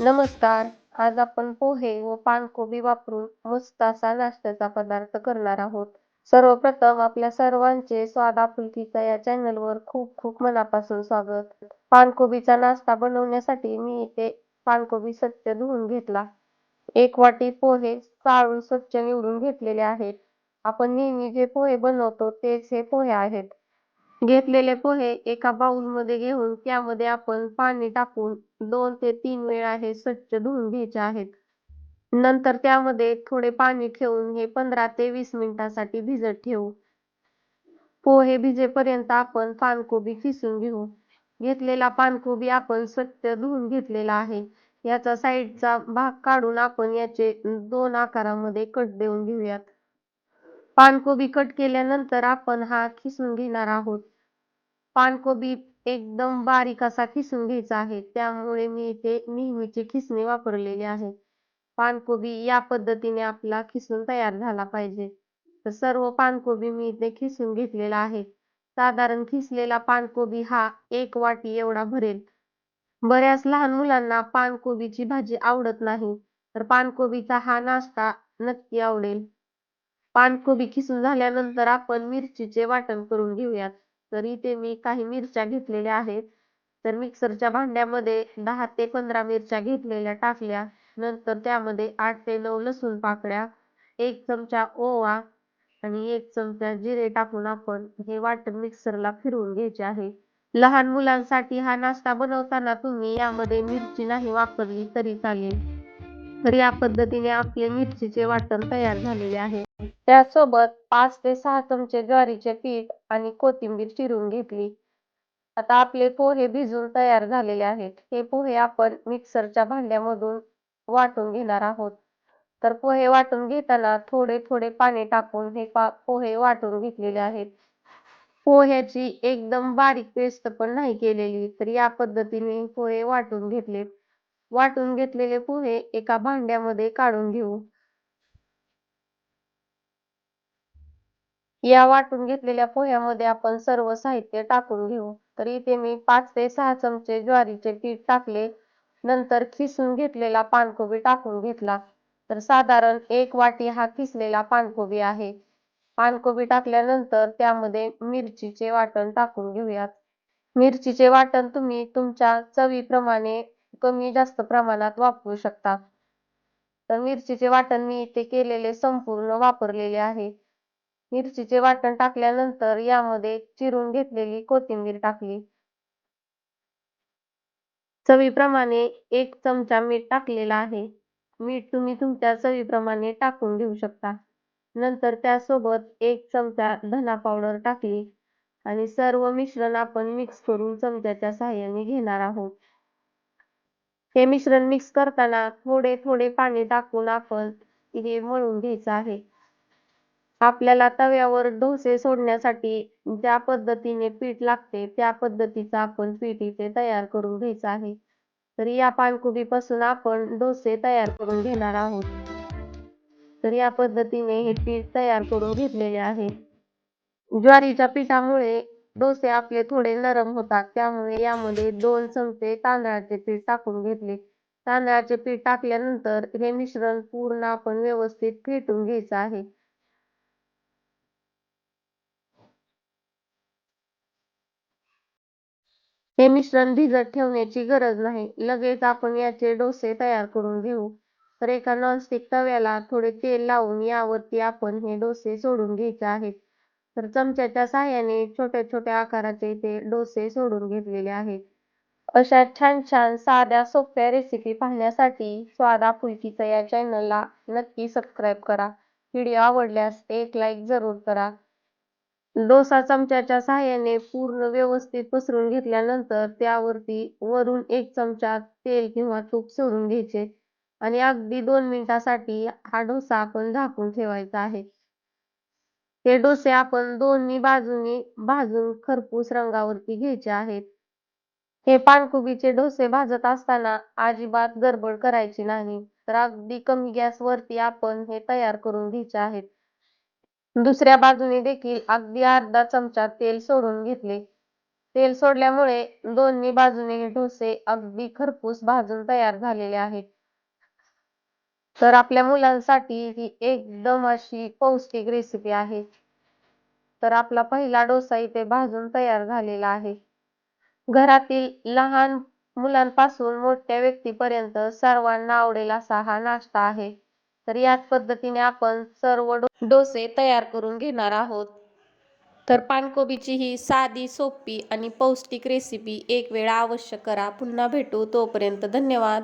नमस्कार. आज आपण पोहे व पानकोबी वापरून मस्त असा नाश्त्याचा पदार्थ करणार आहोत. सर्वप्रथम आपल्या सर्वांचे स्वादापुलतीचा या चॅनलवर खूप खूप मनापासून स्वागत. पानकोबीचा नाश्ता बनवण्यासाठी मी इथे पानकोबी स्वच्छ धुवून घेतला. एक वाटी पोहे चाळून स्वच्छ निवडून घेतलेले आहेत. आपण नेहमी जे पोहे बनवतो तेच हे पोहे आहेत. घेतलेले पोहे एका बाउलमध्ये घेऊन त्यामध्ये आपण पाणी टाकून दोन ते तीन वेळा हे स्वच्छ धुवून घ्यायचे आहेत. नंतर त्यामध्ये थोडे पाणी ठेवून हे पंधरा ते वीस मिनिटासाठी भिजत ठेवू. पोहे भिजेपर्यंत आपण पानकोबी किसून घेऊ. घेतलेला पानकोबी आपण स्वच्छ धुवून घेतलेला आहे. याचा साईडचा भाग काढून आपण याचे दोन आकारामध्ये कट देऊन घेऊयात. पानकोबी कट केल्यानंतर आपण हा खिसून घेणार आहोत. पानकोबी एकदम बारीक असा खिसून घ्यायचा आहे. त्यामुळे मी इथे नेहमीचे खिसणी वापरलेले आहे. पानकोबी या पद्धतीने आपला खिसून तयार झाला पाहिजे. तर सर्व पानकोबी मी इथे खिसून घेतलेला आहे. साधारण खिसलेला पानकोबी हा एक वाटी एवढा भरेल. बऱ्याच लहान मुलांना पानकोबीची भाजी आवडत नाही, तर पानकोबीचा हा नाश्ता नक्की आवडेल. पानकोबी खिसून झाल्यानंतर आपण मिरचीचे वाटण करून घेऊयात. तर इथे मी काही मिरच्या घेतलेल्या आहेत. तर मिक्सरच्या भांड्यामध्ये दहा ते पंधरा मिरच्या घेतलेल्या टाकल्या. नंतर त्यामध्ये आठ ते नऊ लसूण पाकळ्या, एक चमचा ओवा आणि एक चमचा जिरे टाकून आपण हे वाटण मिक्सरला फिरवून घ्यायचे आहे. लहान मुलांसाठी हा नाश्ता बनवताना तुम्ही यामध्ये मिरची नाही वापरली तरी चालेल. तर या पद्धतीने आपले मिरचीचे वाटण तयार झालेले आहे. त्यासोबत पाच ते सहा चमचे ज्वारीचे पीठ आणि कोथिंबीर चिरून घेतली. आता आपले पोहे भिजून तयार झालेले आहेत. हे पोहे आपण मिक्सरच्या भांड्यामधून वाटून घेणार आहोत. तर पोहे वाटून घेताना थोडे थोडे पाणी टाकून हे पोहे वाटून घेतलेले आहेत. पोह्याची एकदम बारीक पेस्ट पण नाही केलेली. तर या पद्धतीने पोहे वाटून घेतले. वाटून घेतलेले पोहे एका भांड्यामध्ये काढून घेऊ. या वाटून घेतलेल्या पोह्यामध्ये आपण सर्व साहित्य टाकून घेऊ. तर इथे मी पाच ते सहा चमचे ज्वारीचे पीठ टाकले. नंतर खिसून घेतलेला पानकोबी टाकून घेतला. तर साधारण एक वाटी हा किसलेला पानकोबी आहे. पानकोबी टाकल्यानंतर त्यामध्ये मिरचीचे वाटण टाकून घेऊयात. मिरचीचे वाटण तुम्ही तुमच्या चवीप्रमाणे कमी जास्त प्रमाणात वापरू शकता. तर मिरचीचे वाटण मी इथे केलेले संपूर्ण वापरलेले आहे. मिरचीचे वाटण टाकल्यानंतर यामध्ये चिरून घेतलेली कोथिंबीर टाकली. चवीप्रमाणे एक चमचा मीठ टाकलेला आहे. मीठ तुम्ही तुमच्या चवीप्रमाणे टाकून घेऊ शकता. नंतर त्यासोबत एक चमचा धना पावडर टाकली आणि सर्व मिश्रण आपण मिक्स करून चमच्याच्या साहाय्याने घेणार आहोत. हे मिश्रण मिक्स करताना थोडे थोडे पाणी टाकून आपण हे मळून घ्यायचं आहे. आपल्याला तव्यावर डोसे सोडण्यासाठी ज्या पद्धतीने पीठ लागते त्या पद्धतीचं आपण पीठ इथे तयार करून घ्यायचं आहे. तर या पानकोबीपासून आपण डोसे तयार करून घेणार आहोत. तर या पद्धतीने हे पीठ तयार करून घेतलेले आहे. ज्वारीच्या पिठामुळे डोसे आपले थोडे नरम होतात. त्यामुळे यामध्ये दोन चमचे तांदळाचे पीठ टाकून घेतले. तांदळाचे पीठ टाकल्यानंतर हे मिश्रण पूर्ण आपण व्यवस्थित फेटून घ्यायचं आहे. हे मिश्रण भिजत ठेवण्याची गरज नाही. लगेच आपण याचे डोसे तयार करून घेऊ. तर एका नॉनस्टिक तव्याला थोडे तेल लावून यावरती आपण हे डोसे सोडून घ्यायचे आहेत. तर चमच्याच्या साहाय्याने छोट्या छोट्या आकाराचे इथे डोसे सोडून घेतलेले आहेत. अशा छान छान साध्या सोप्या रेसिपी पाहण्यासाठी स्वादा फुलकीचं या चॅनलला नक्की सबस्क्राईब करा. व्हिडिओ आवडल्यास एक लाईक जरूर करा. डोसा चमच्याच्या सहाय्याने पूर्ण व्यवस्थित पसरून घेतल्यानंतर त्यावरती वरून एक चमचा तेल किंवा तूप सोडून घ्यायचे आणि अगदी दोन मिनिटासाठी हा डोसा आपण झाकून ठेवायचा आहे. हे डोसे आपण दोन्ही बाजूनी भाजून खरपूस रंगावरती घ्यायचे आहेत. हे पानकोबीचे डोसे भाजत असताना अजिबात गडबड करायची नाही. तर अगदी कमी गॅसवरती आपण हे तयार करून घ्यायचे आहेत. दुसऱ्या बाजूने देखील अगदी अर्धा चमचा तेल सोडून घेतले. तेल सोडल्यामुळे दोन्ही बाजूने डोसे अगदी खरपूस भाजून तयार झालेले आहेत तर आपल्या मुलांसाठी ही एकदम अशी पौष्टिक रेसिपी आहे. तर आपला पहिला डोसा इथे भाजून तयार झालेला आहे. घरातील लहान मुलांपासून मोठ्या व्यक्तीपर्यंत सर्वांना आवडेल असा हा नाश्ता आहे. तर याच पद्धतीने आपण सर्व डोसे तयार करून घेणार आहोत. तर पानकोबीची ही साधी सोपी आणि पौष्टिक रेसिपी एक वेळा अवश्य करा. पुन्हा भेटू तोपर्यंत धन्यवाद.